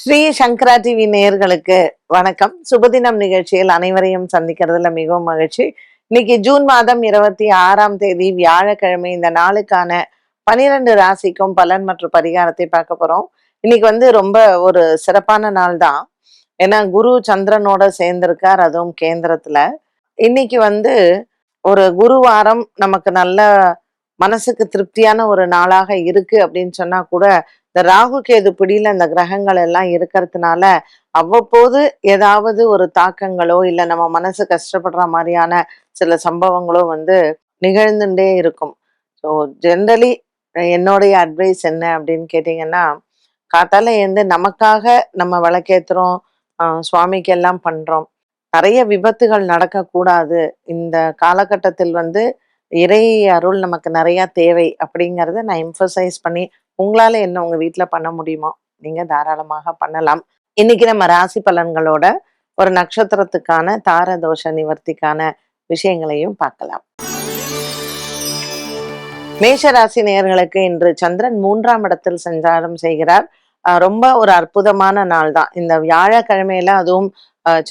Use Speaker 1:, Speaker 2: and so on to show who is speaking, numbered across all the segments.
Speaker 1: ஸ்ரீ சங்கரா TV நேயர்களுக்கு வணக்கம். சுபதினம் நிகழ்ச்சியில் அனைவரையும் சந்திக்கிறதுல மிகவும் மகிழ்ச்சி. இன்னைக்கு ஜூன் மாதம் இருபத்தி ஆறாம் தேதி வியாழக்கிழமை இந்த நாளுக்கான பனிரெண்டு ராசிக்கும் பலன் மற்றும் பரிகாரத்தை பார்க்க போறோம். இன்னைக்கு வந்து ரொம்ப ஒரு சிறப்பான நாள் தான். ஏன்னா குரு சந்திரனோட சேர்ந்திருக்கார் அதுவும் கேந்திரத்துல. இன்னைக்கு வந்து ஒரு குருவாரம் நமக்கு நல்ல மனசுக்கு திருப்தியான ஒரு நாளாக இருக்கு அப்படின்னு சொன்னா கூட இந்த ராகு கேது பிடியில அந்த கிரகங்கள் எல்லாம் இருக்கிறதுனால அவ்வப்போது ஏதாவது ஒரு தாக்கங்களோ இல்லை நம்ம மனசு கஷ்டப்படுற மாதிரியான சில சம்பவங்களோ வந்து நிகழ்ந்துட்டே இருக்கும். ஸோ ஜென்ரலி என்னுடைய அட்வைஸ் என்ன அப்படின்னு கேட்டிங்கன்னா காத்தால எழுந்து நமக்காக நம்ம விளக்கேத்துறோம் சுவாமிக்கு எல்லாம் பண்றோம். நிறைய விபத்துகள் நடக்கக்கூடாது. இந்த காலகட்டத்தில் வந்து இறை அருள் நமக்கு நிறைய தேவை அப்படிங்கிறத நான் எம்ஃபசைஸ் பண்ணி உங்களால என்ன உங்க வீட்டுல பண்ண முடியுமோ நீங்க தாராளமாக பண்ணலாம். இன்னைக்கு நம்ம ராசி பலன்களோட ஒரு நட்சத்திரத்துக்கான தார தோஷ நிவர்த்திக்கான விஷயங்களையும் பார்க்கலாம். மேஷ ராசி நேயர்களுக்கு இன்று சந்திரன் மூன்றாம் இடத்தில் சஞ்சாரம் செய்கிறார். ஆஹ் ரொம்ப ஒரு அற்புதமான நாள் தான். இந்த வியாழக்கிழமையில அதுவும்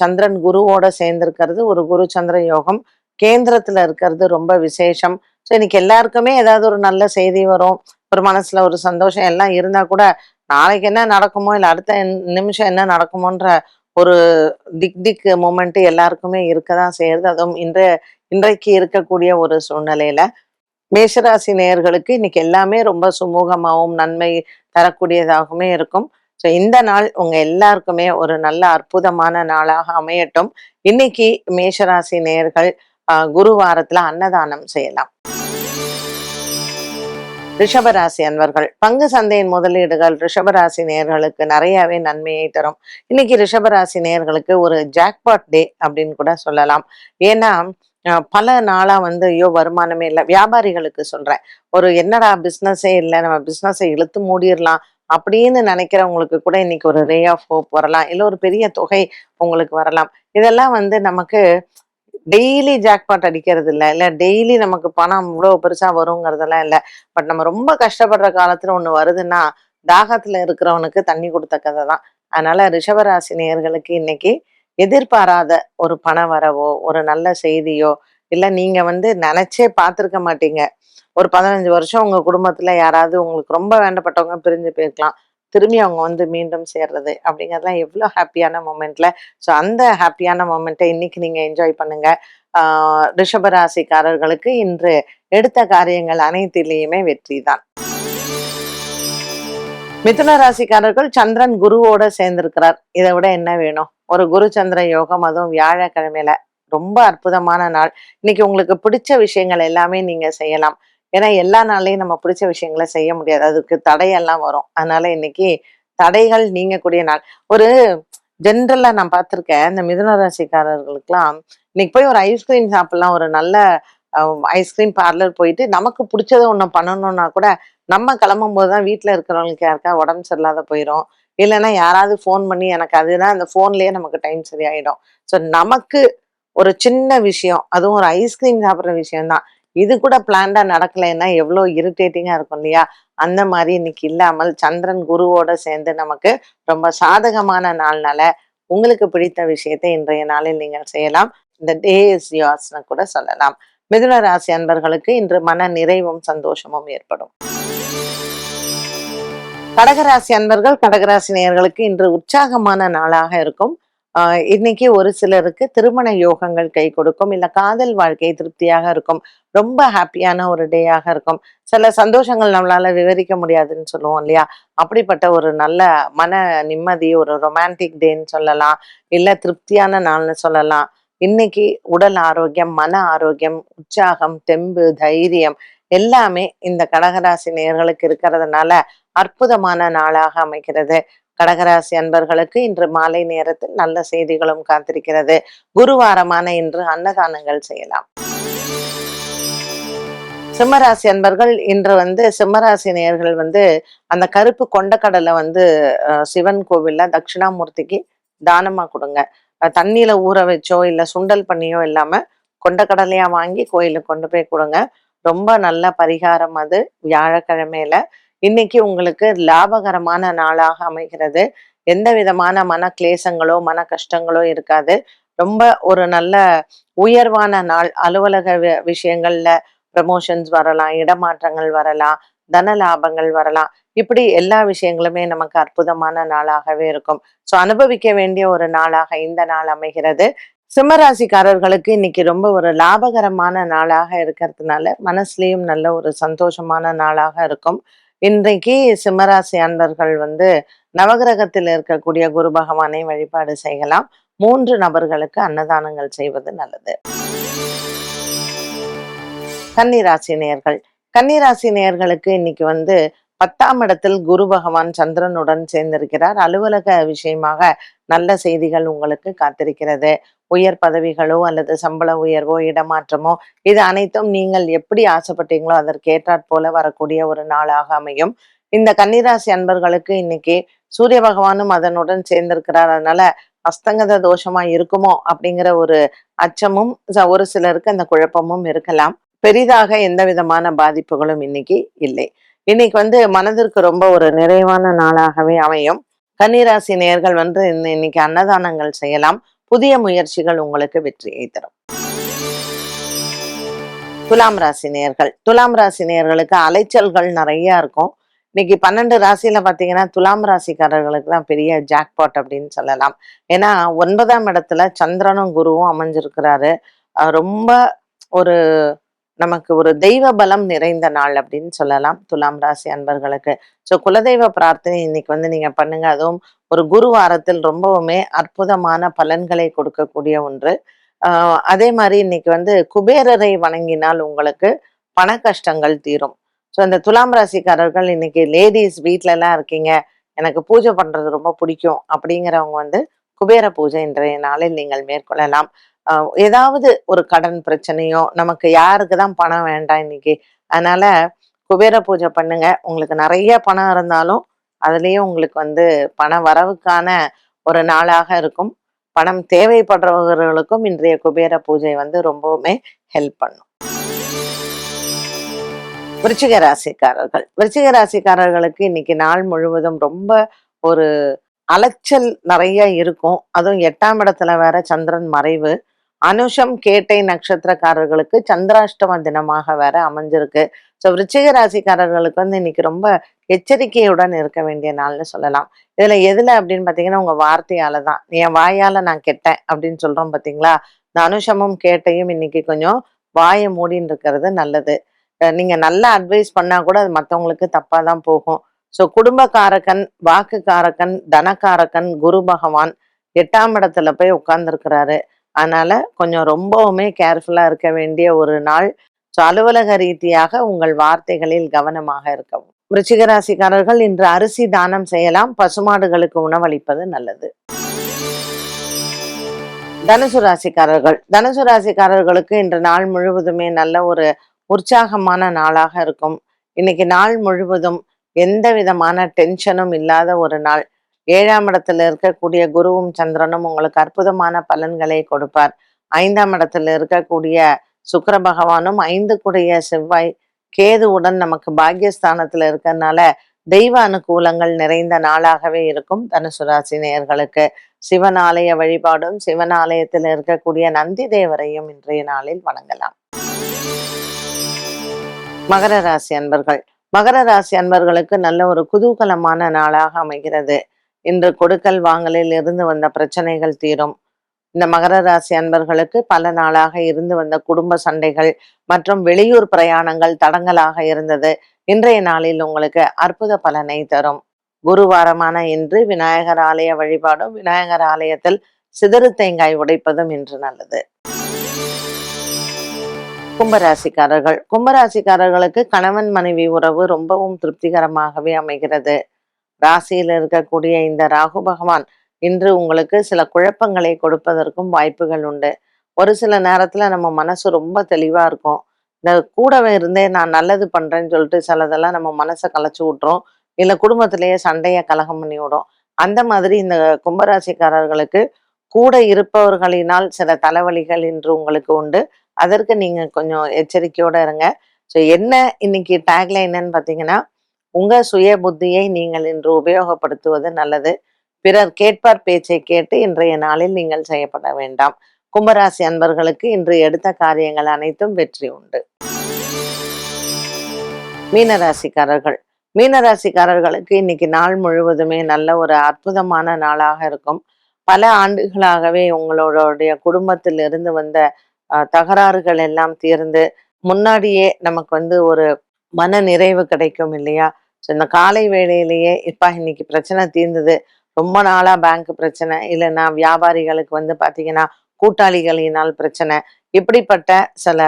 Speaker 1: சந்திரன் குருவோட சேர்ந்திருக்கிறது. ஒரு குரு சந்திர யோகம் கேந்திரத்துல இருக்கிறது ரொம்ப விசேஷம். ஸோ இன்னைக்கு எல்லாருக்குமே ஏதாவது ஒரு நல்ல செய்தி வரும். ஒரு மனசுல ஒரு சந்தோஷம் எல்லாம் இருந்தா கூட நாளைக்கு என்ன நடக்குமோ இல்லை அடுத்த நிமிஷம் என்ன நடக்குமோன்ற ஒரு திக் திக் மூமெண்ட் எல்லாருக்குமே இருக்கதான் செய்யறது அதுவும் இன்றைய இன்றைக்கு இருக்கக்கூடிய ஒரு சூழ்நிலையில மேஷராசி நேயர்களுக்கு இன்னைக்கு எல்லாமே ரொம்ப சுமூகமாகவும் நன்மை தரக்கூடியதாகவுமே இருக்கும். ஸோ இந்த நாள் உங்க எல்லாருக்குமே ஒரு நல்ல அற்புதமான நாளாக அமையட்டும். இன்னைக்கு மேஷராசி நேயர்கள் குரு குருவாரத்துல அன்னதானம் செய்யலாம். ரிஷபராசி அன்பர்கள் பங்கு சந்தையின் முதலீடுகள் ரிஷபராசி நேயர்களுக்கு நிறையவே நன்மையை தரும். இன்னைக்கு ரிஷபராசி நேயர்களுக்கு ஒரு ஜாக்பாட் டே அப்படின்னு கூட சொல்லலாம். ஏன்னா பல நாளா வந்து ஐயோ வருமானமே இல்லை. வியாபாரிகளுக்கு சொல்றேன். ஒரு என்னடா பிஸ்னஸே இல்லை நம்ம பிஸ்னஸை இழுத்து மூடிடலாம் அப்படின்னு நினைக்கிறவங்களுக்கு கூட இன்னைக்கு ஒரு ரே ஆஃப் ஹோப் வரலாம். இல்லை ஒரு பெரிய தொகை உங்களுக்கு வரலாம். இதெல்லாம் வந்து நமக்கு டெய்லி ஜாக்பாட் அடிக்கிறது இல்லை. இல்லை டெய்லி நமக்கு பணம் இவ்வளோ பெருசா வருங்கிறதெல்லாம் இல்லை. பட் நம்ம ரொம்ப கஷ்டப்படுற காலத்துல ஒண்ணு வருதுன்னா தாகத்துல இருக்கிறவனுக்கு தண்ணி கொடுத்த கதை தான். அதனால ரிஷபராசி நேயர்களுக்கு இன்னைக்கு எதிர்பாராத ஒரு பண வரவோ ஒரு நல்ல செய்தியோ இல்ல நீங்க வந்து நினைச்சே பார்த்துருக்க மாட்டீங்க. ஒரு பதினஞ்சு வருஷம் உங்க குடும்பத்துல யாராவது உங்களுக்கு ரொம்ப வேண்டப்பட்டவங்க பிரிஞ்சு போயிருக்கலாம். திரும்பி அவங்க வந்து மீண்டும் சேர்றது அப்படிங்கிறதுலாம் எவ்வளோ ஹாப்பியான மூமெண்ட்ல. ஸோ அந்த ஹாப்பியான மூமெண்ட்டை இன்னைக்கு நீங்க என்ஜாய் பண்ணுங்க. ஆஹ் ரிஷபராசிக்காரர்களுக்கு இன்று எடுத்த காரியங்கள் அனைத்திலையுமே வெற்றி தான். மிதுன ராசிக்காரர்கள் சந்திரன் குருவோட சேர்ந்திருக்கிறார். இதை விட என்ன வேணும்? ஒரு குரு சந்திர யோகம் அதுவும் வியாழக்கிழமையில. ரொம்ப அற்புதமான நாள். இன்னைக்கு உங்களுக்கு பிடிச்ச விஷயங்கள் எல்லாமே நீங்க செய்யலாம். ஏன்னா எல்லா நாளையும் நம்ம பிடிச்ச விஷயங்களை செய்ய முடியாது. அதுக்கு தடையெல்லாம் வரும். அதனால இன்னைக்கு தடைகள் நீங்கக்கூடிய நாள். ஒரு ஜென்ரலா நான் பார்த்துருக்கேன் இந்த மிதுன ராசிக்காரர்களுக்கெல்லாம் இன்னைக்கு போய் ஒரு ஐஸ்கிரீம் சாப்பிடலாம். ஒரு நல்ல ஐஸ்கிரீம் பார்லர் போயிட்டு நமக்கு பிடிச்சத ஒன்று பண்ணணும்னா கூட நம்ம கிளம்பும் போது தான் வீட்டில் இருக்கிறவங்களுக்கு யாருக்கா உடம்பு சரியில்லாத போயிடும் இல்லைன்னா யாராவது ஃபோன் பண்ணி எனக்கு அதுனா அந்த ஃபோன்லயே நமக்கு டைம் சரியாயிடும். ஸோ நமக்கு ஒரு சின்ன விஷயம் அதுவும் ஒரு ஐஸ்கிரீம் சாப்பிட்ற விஷயம் தான் இது கூட பிளான்டா நடக்கலைன்னா எவ்வளோ இரிட்டேட்டிங்கா இருக்கும் இல்லையா? அந்த மாதிரி இன்னைக்கு இல்லாமல் சந்திரன் குருவோட சேர்ந்து நமக்கு ரொம்ப சாதகமான நாள்னால உங்களுக்கு பிடித்த விஷயத்தை இன்றைய நாளில் நீங்கள் செய்யலாம். இந்த டே இஸ் யோர்ஸ்னு கூட சொல்லலாம். மிதுன ராசி அன்பர்களுக்கு இன்று மன நிறைவும் சந்தோஷமும் ஏற்படும். கடகராசி அன்பர்கள் கடகராசி நேயர்களுக்கு இன்று உற்சாகமான நாளாக இருக்கும். இன்னைக்கு ஒரு சிலருக்கு திருமண யோகங்கள் கை கொடுக்கும் இல்ல காதல் வாழ்க்கை திருப்தியாக இருக்கும் ரொம்ப ஹாப்பியான ஒரு டேயாக இருக்கும். சில சந்தோஷங்கள் நம்மளால விவரிக்க முடியாதுன்னு சொல்லுவோம் இல்லையா? அப்படிப்பட்ட ஒரு நல்ல மன நிம்மதி ஒரு ரொமான்டிக் டேன்னு சொல்லலாம் இல்ல திருப்தியான நாள்னு சொல்லலாம். இன்னைக்கு உடல் ஆரோக்கியம் மன ஆரோக்கியம் உற்சாகம் தெம்பு தைரியம் எல்லாமே இந்த கடகராசி நேர்களுக்கு இருக்கிறதுனால அற்புதமான நாளாக அமைகிறது கடகராசி அன்பர்களுக்கு இன்று மாலை நேரத்தில் நல்ல செய்திகளும் காத்திருக்கிறது. குருவாரமான இன்று அன்னதானங்கள் செய்யலாம். சிம்மராசி அன்பர்கள் இன்று வந்து சிம்மராசி நேயர்கள் வந்து அந்த கருப்பு கொண்டக்கடலை வந்து அஹ், சிவன் கோவில்ல தட்சிணாமூர்த்திக்கு தானமா கொடுங்க. தண்ணியில ஊற வச்சோ இல்ல சுண்டல் பண்ணியோ இல்லாம கொண்டக்கடலையா வாங்கி கோயிலுக்கு கொண்டு போய் கொடுங்க. ரொம்ப நல்ல பரிகாரம் அது. வியாழக்கிழமையில இன்னைக்கு உங்களுக்கு லாபகரமான நாளாக அமைகிறது. எந்த விதமான மன கிளேசங்களோ மன கஷ்டங்களோ இருக்காது. ரொம்ப ஒரு நல்ல உயர்வான நாள். அலுவலக விஷயங்கள்ல ப்ரமோஷன்ஸ் வரலாம் இடமாற்றங்கள் வரலாம் தன லாபங்கள் வரலாம். இப்படி எல்லா விஷயங்களுமே நமக்கு அற்புதமான நாளாகவே இருக்கும். ஸோ அனுபவிக்க வேண்டிய ஒரு நாளாக இந்த நாள் அமைகிறது. சிம்மராசிக்காரர்களுக்கு இன்னைக்கு ரொம்ப ஒரு லாபகரமான நாளாக இருக்கிறதுனால மனசுலேயும் நல்ல ஒரு சந்தோஷமான நாளாக இருக்கும். இன்றைக்கு சிம்மராசி அன்பர்கள் வந்து நவகிரகத்தில் இருக்கக்கூடிய குரு பகவானை வழிபாடு செய்யலாம். மூன்று நபர்களுக்கு அன்னதானங்கள் செய்வது நல்லது. கன்னிராசி நேயர்கள். கன்னிராசி நேயர்களுக்கு இன்னைக்கு வந்து பத்தாம் இடத்தில் குரு பகவான் சந்திரனுடன் சேர்ந்திருக்கிறார். அலுவலக விஷயமாக நல்ல செய்திகள் உங்களுக்கு காத்திருக்கிறது. உயர் பதவிகளோ அல்லது சம்பள உயர்வோ இடமாற்றமோ இது அனைத்தும் நீங்கள் எப்படி ஆசைப்பட்டீங்களோ அதற்கேற்றாற் போல வரக்கூடிய ஒரு நாளாக அமையும். இந்த கன்னிராசி அன்பர்களுக்கு இன்னைக்கு சூரிய பகவானும் அதனுடன் சேர்ந்திருக்கிறார். அதனால அஸ்தங்கத தோஷமா இருக்குமோ அப்படிங்கிற ஒரு அச்சமும் ஒரு சிலருக்கு அந்த குழப்பமும் இருக்கலாம். பெரிதாக எந்த விதமான பாதிப்புகளும் இன்னைக்கு இல்லை. இன்னைக்கு வந்து மனதிற்கு ரொம்ப ஒரு நிறைவான நாளாகவே அமையும். கன்னிராசி நேயர்கள் வந்து இன்னைக்கு அன்னதானங்கள் செய்யலாம். புதிய முயற்சிகள் உங்களுக்கு வெற்றியை தரும். துலாம் ராசி நேர்கள். துலாம் ராசி நேயர்களுக்கு அலைச்சல்கள் நிறைய இருக்கும். இன்னைக்கு பன்னெண்டு ராசியில பாத்தீங்கன்னா துலாம் ராசிக்காரர்களுக்கு தான் பெரிய ஜாக்பாட் அப்படின்னு சொல்லலாம். ஏன்னா ஒன்பதாம் இடத்துல சந்திரனும் குருவும் அமைஞ்சிருக்கிறாரு. ரொம்ப ஒரு நமக்கு ஒரு தெய்வ பலம் நிறைந்த நாள் அப்படின்னு சொல்லலாம். துலாம் ராசி அன்பர்களுக்கு. ஸோ குலதெய்வ பிரார்த்தனை இன்னைக்கு வந்து நீங்க பண்ணுங்க. அதுவும் ஒரு குரு வாரத்தில் ரொம்பவுமே அற்புதமான பலன்களை கொடுக்கக்கூடிய ஒன்று. ஆஹ் அதே மாதிரி இன்னைக்கு வந்து குபேரரை வணங்கினால் உங்களுக்கு பண கஷ்டங்கள் தீரும். ஸோ இந்த துலாம் ராசிக்காரர்கள் இன்னைக்கு லேடிஸ் வீட்ல எல்லாம் இருக்கீங்க. எனக்கு பூஜை பண்றது ரொம்ப பிடிக்கும். அப்படிங்கிறவங்க வந்து குபேர பூஜை இன்றைய நாளில் நீங்கள் மேற்கொள்ளலாம். ஏதாவது ஒரு கடன் பிரச்சனையோ நமக்கு யாருக்கு தான் பணம் வேண்டாம் இன்னைக்கு. அதனால குபேர பூஜை பண்ணுங்க. உங்களுக்கு நிறைய பணம் இருந்தாலும் அதுலயும் உங்களுக்கு வந்து பண வரவுக்கான ஒரு நாளாக இருக்கும். பணம் தேவைப்படுறவர்களுக்கும் இன்றைய குபேர பூஜை வந்து ரொம்பவுமே ஹெல்ப் பண்ணும். விருச்சிக ராசிக்காரர்கள். விருச்சிக ராசிக்காரர்களுக்கு இன்னைக்கு நாள் முழுவதும் ரொம்ப ஒரு அலைச்சல் நிறைய இருக்கும். அதுவும் எட்டாம் இடத்துல வேற சந்திரன் மறைவு. அனுஷம் கேட்டை நட்சத்திரக்காரர்களுக்கு சந்திராஷ்டம தினமாக வேற அமைஞ்சிருக்கு. ஸோ விருச்சிக ராசிக்காரர்களுக்கு வந்து இன்னைக்கு ரொம்ப எச்சரிக்கையுடன் இருக்க வேண்டிய நாள்னு சொல்லலாம். இதுல எதுல அப்படின்னு பாத்தீங்கன்னா உங்க வார்த்தையால தான். என் வாயால நான் கெட்டேன் அப்படின்னு சொல்றோம் பாத்தீங்களா? இந்த அனுஷமும் கேட்டையும் இன்னைக்கு கொஞ்சம் வாயை மூடின்னு இருக்கிறது நல்லது. நீங்க நல்லா அட்வைஸ் பண்ணா கூட அது மற்றவங்களுக்கு தப்பா தான் போகும். ஸோ குடும்பக்காரக்கன் வாக்குக்காரக்கன் தனக்காரக்கன் குரு பகவான் எட்டாம் இடத்துல போய் உட்கார்ந்துருக்கிறாரு. அதனால கொஞ்சம் ரொம்பவுமே கேர்ஃபுல்லா இருக்க வேண்டிய ஒரு நாள். ஸோ அலுவலக ரீதியாக உங்கள் வார்த்தைகளில் கவனமாக இருக்கவும். விருச்சிகராசிக்காரர்கள் இன்று அரிசி தானம் செய்யலாம். பசுமாடுகளுக்கு உணவளிப்பது நல்லது. தனுசு ராசிக்காரர்கள். தனுசு ராசிக்காரர்களுக்கு இன்று நாள் முழுவதுமே நல்ல ஒரு உற்சாகமான நாளாக இருக்கும். இன்னைக்கு நாள் முழுவதும் எந்த விதமான டென்ஷனும் இல்லாத ஒரு நாள். ஏழாம் இடத்துல இருக்கக்கூடிய குருவும் சந்திரனும் உங்களுக்கு அற்புதமான பலன்களை கொடுப்பார். ஐந்தாம் இடத்துல இருக்கக்கூடிய சுக்கர பகவானும் ஐந்து கூடிய செவ்வாய் கேதுவுடன் நமக்கு பாக்கியஸ்தானத்துல இருக்கிறதுனால தெய்வ அனுகூலங்கள் நிறைந்த நாளாகவே இருக்கும். தனுசு ராசி நேயர்களுக்கு சிவன் ஆலய வழிபாடும் சிவன் ஆலயத்தில் இருக்கக்கூடிய நந்தி தேவரையும் இன்றைய நாளில் வணங்கலாம். மகர ராசி அன்பர்கள். மகர ராசி அன்பர்களுக்கு நல்ல ஒரு குதூகலமான நாளாக அமைகிறது. இன்று கொடுக்கல் வாங்கலில் இருந்து வந்த பிரச்சனைகள் தீரும். இந்த மகர ராசி அன்பர்களுக்கு பல நாளாக இருந்து வந்த குடும்ப சண்டைகள் மற்றும் வெளியூர் பிரயாணங்கள் தடங்கலாக இருந்தது. இன்றைய நாளில் உங்களுக்கு அற்புத பலனை தரும். குருவாரமான இன்று விநாயகர் ஆலய வழிபாடும் விநாயகர் ஆலயத்தில் சிதறு தேங்காய் உடைப்பதும் இன்று நல்லது. கும்பராசிக்காரர்கள். கும்பராசிக்காரர்களுக்கு கணவன் மனைவி உறவு ரொம்பவும் திருப்திகரமாகவே அமைகிறது. ராசியில் இருக்கக்கூடிய இந்த ராகு பகவான் இன்று உங்களுக்கு சில குழப்பங்களை கொடுப்பதற்கும் வாய்ப்புகள் உண்டு. ஒரு சில நேரத்துல நம்ம மனசு ரொம்ப தெளிவா இருக்கும். இந்த கூடவே இருந்தே நான் நல்லது பண்றேன்னு சொல்லிட்டு சிலதெல்லாம் நம்ம மனசை கலைச்சு விட்டுரும். இல்ல குடும்பத்திலேயே சண்டைய கலகம் பண்ணி விடும். அந்த மாதிரி இந்த கும்பராசிக்காரர்களுக்கு கூட இருப்பவர்களினால் சில தலைவலிகள் இன்று உங்களுக்கு உண்டு. அதற்கு நீங்க கொஞ்சம் எச்சரிக்கையோட இருங்க. ஸோ என்ன இன்னைக்கு டேக்லைன் என்னன்னு பார்த்தீங்கன்னா உங்க சுய புத்தியை நீங்கள் இன்று உபயோகப்படுத்துவது நல்லது. பிறர் கேட்பார் பேச்சை கேட்டு இன்றைய நாளில் நீங்கள் செய்யப்பட வேண்டாம். கும்பராசி அன்பர்களுக்கு இன்று எடுத்த காரியங்கள் அனைத்தும் வெற்றி உண்டு. மீனராசிக்காரர்கள். மீனராசிக்காரர்களுக்கு இன்னைக்கு நாள் முழுவதுமே நல்ல ஒரு அற்புதமான நாளாக இருக்கும். பல ஆண்டுகளாகவே உங்களோடைய குடும்பத்தில் இருந்து வந்த தகராறுகள் எல்லாம் தீர்ந்து முன்னாடியே நமக்கு வந்து ஒரு மன நிறைவு கிடைக்கும் இல்லையா? ஸோ இந்த காலை வேளையிலேயே இப்பா இன்னைக்கு பிரச்சனை தீர்ந்தது. ரொம்ப நாளா பேங்க் பிரச்சனை. இல்லைன்னா வியாபாரிகளுக்கு வந்து பாத்தீங்கன்னா கூட்டாளிகளினால் பிரச்சனை. இப்படிப்பட்ட சில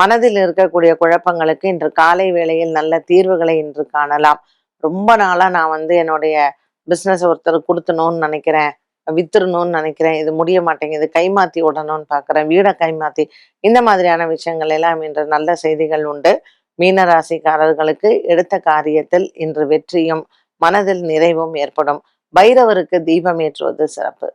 Speaker 1: மனதில் இருக்கக்கூடிய குழப்பங்களுக்கு இன்று காலை வேளையில் நல்ல தீர்வுகளை இன்று காணலாம். ரொம்ப நாளா நான் வந்து என்னுடைய பிசினஸ் ஒருத்தர் கொடுத்தணும்னு நினைக்கிறேன் வித்துறணும்னு நினைக்கிறேன். இது முடிய மாட்டேங்குது. கைமாத்தி விடணும்னு பார்க்குறேன் வீடை கைமாத்தி இந்த மாதிரியான விஷயங்கள் எல்லாம் இன்று நல்ல செய்திகள் உண்டு. மீனராசிக்காரர்களுக்கு எடுத்த காரியத்தில் இன்று வெற்றியும் மனதில் நிறைவும் ஏற்படும். பைரவருக்கு தீபம் ஏற்றுவது சிறப்பு.